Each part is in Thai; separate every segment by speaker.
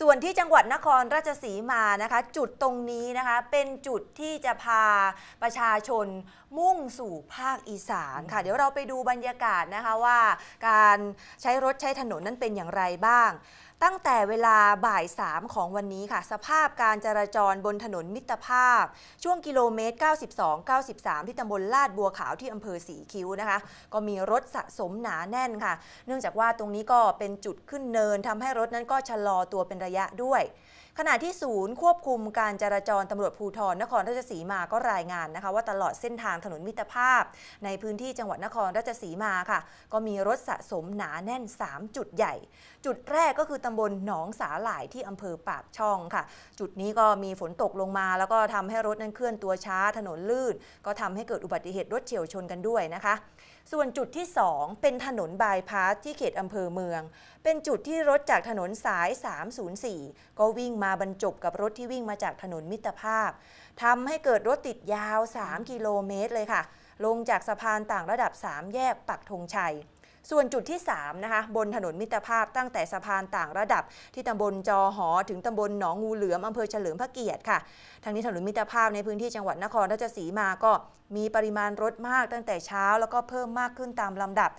Speaker 1: ส่วนที่จังหวัดนครราชสีมานะคะ จุดตรงนี้นะคะเป็นจุดที่จะพาประชาชนมุ่งสู่ภาคอีสานค่ะ เดี๋ยวเราไปดูบรรยากาศนะคะว่า การใช้รถใช้ถนนนั้นเป็นอย่างไรบ้างตั้งแต่เวลาบ่าย 3 ของวันนี้ค่ะ สภาพการจราจรบนถนนมิตรภาพ ช่วงกิโลเมตร 92 93 ที่ตำบลลาดบัวขาวที่อำเภอสีคิ้วนะคะ ก็มีรถสะสมหนาแน่นค่ะ เนื่องจากว่าตรงนี้ก็เป็นจุดขึ้นเนินทำให้รถนั้นก็ชะลอตัวเป็นระยะด้วย ขณะที่ศูนย์ควบคุมการจราจรตำรวจภูธรนครราชสีมาก็รายงานนะคะ ว่าตลอดเส้นทางถนนมิตรภาพ ในพื้นที่จังหวัดนครราชสีมาค่ะ ก็มีรถสะสมหนาแน่น 3 จุดใหญ่ จุดแรกก็คือตำบลหนองสาหร่ายที่อำเภอปากช่องค่ะ จุดนี้ก็มีฝนตกลงมา แล้วก็ทำให้รถนั้นเคลื่อนตัวช้าถนนลื่น ก็ทำให้เกิดอุบัติเหตุรถเฉียวชนกันด้วยนะคะ ส่วนจุดที่ 2 เป็นถนนบายพาสที่เขตอำเภอเมือง เป็นจุดที่รถจากถนนสาย 304 ก็วิ่งมาบรรจบกับรถที่วิ่งมาจากถนนมิตรภาพทำให้เกิดรถติดยาว 3 กิโลเมตรเลยค่ะ ลงจากสะพานต่างระดับ 3 แยกปักธงชัย ส่วนจุดที่3นะคะบนถนนมิตรภาพตั้งแต่สะพานต่างระดับ ที่ตำบลจอหอ ถึงตำบลหนองงูเหลือมอำเภอเฉลิมพระเกียรติค่ะทางนี้ถนนมิตรภาพในพื้นที่จังหวัดนครราชสีมาก็มีปริมาณรถมากตั้งแต่เช้า แล้วก็เพิ่มมากขึ้นตามลำดับ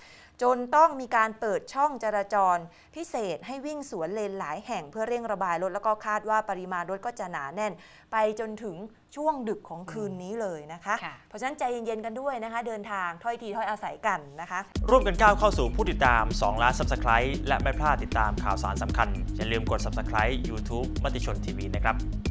Speaker 1: จนต้องมีการเปิดช่องจราจร พิเศษให้วิ่งสวนเลนหลายแห่งเพื่อเร่งระบายรถแล้วก็คาดว่าปริมาณรถก็จะหนาแน่น ไปจนถึงช่วงดึกของคืนนี้เลยนะคะ
Speaker 2: ค่ะ
Speaker 1: เพราะฉะนั้นใจเย็นๆกันด้วยนะคะ เดินทางถ้อยทีถ้อยอาศัยกันนะคะ
Speaker 3: ร่วมกันก้าวเข้าสู่ผู้ติดตาม 2 ล้าน Subscribe และไม่พลาดติดตามข่าวสารสำคัญ อย่าลืมกด Subscribe YouTube มติชนทีวีนะครับ